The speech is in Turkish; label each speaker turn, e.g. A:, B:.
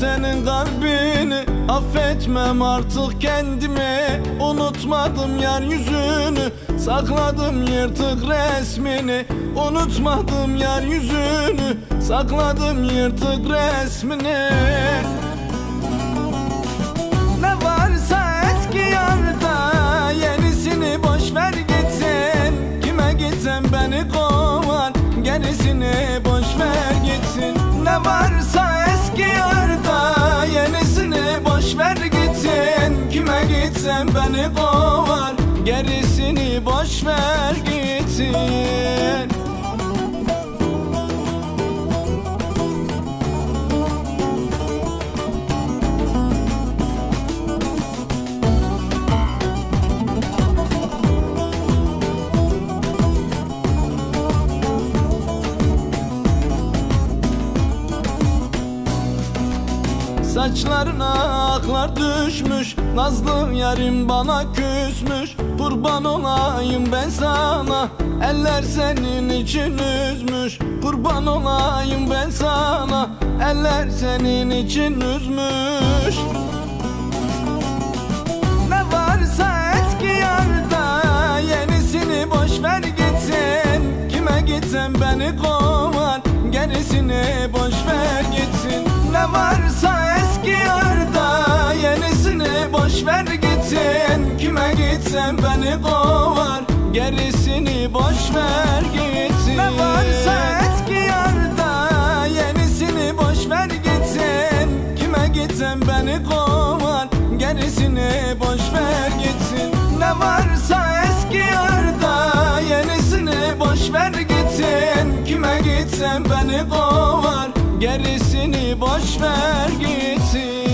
A: senin kalbini Affetmem artık kendimi. Unutmadım yeryüzünü Sakladım yırtık resmini. Unutmadım yeryüzünü Sakladım yırtık resmini. Ne varsa eski yarda Yenisini boş ver gitsin. Kime gitsem beni kovar Gerisini boş ver gitsin. Ne varsa eski yarda Yenisini boş ver gitsin. Kime gitsem beni kovar Gerisini boş ver gitsin Saçlarına aklar düşmüş Nazlı yarim bana küsmüş. Kurban olayım ben sana Eller senin için üzmüş. Kurban olayım ben sana Eller senin için üzmüş. Ne varsa eski yarda Yenisini boş ver gitsin. Kime gitsem beni kovar Gerisini boş ver gitsin. Ne varsa ver gitsin Kime gitsem beni kovar Gerisini boş ver gitsin. Ne varsa eski yarda Yenisini boş ver gitsin. Kime gitsem beni kovar Gerisini boş ver gitsin. Ne varsa eski yarda Yenisini boş ver gitsin. Kime gitsem beni kovar Gerisini boş ver gitsin